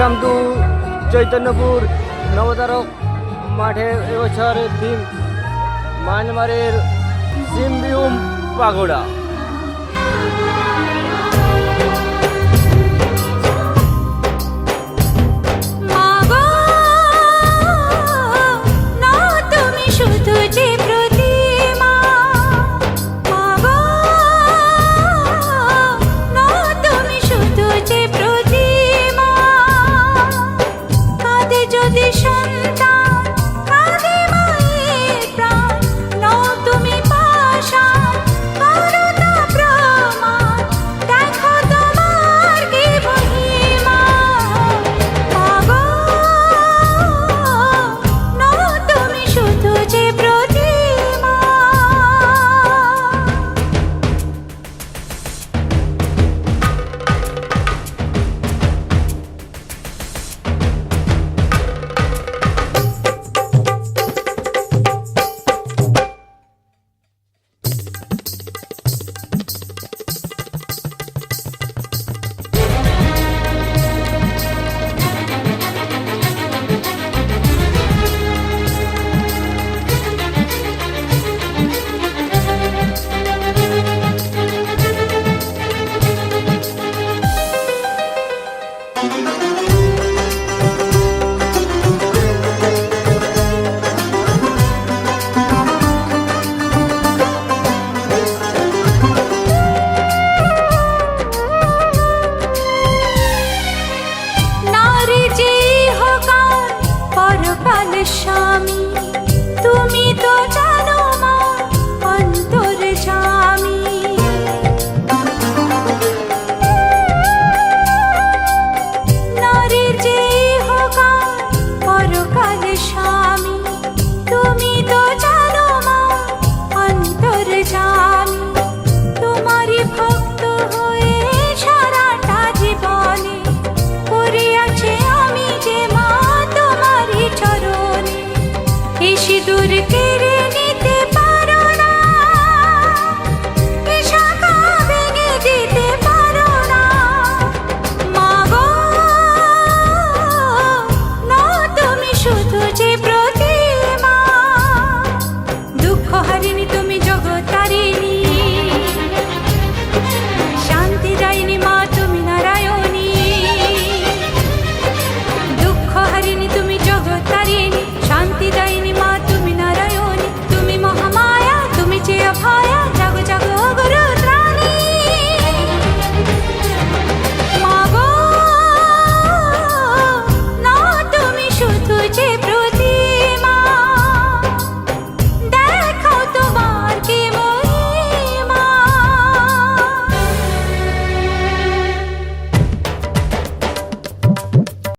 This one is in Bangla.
শ্রীরামদু চৈতন্যপুর নবতারক মাঠে এবছর দিন মায়ানমারের সিম্বিউম পাগোড়া। স্বামী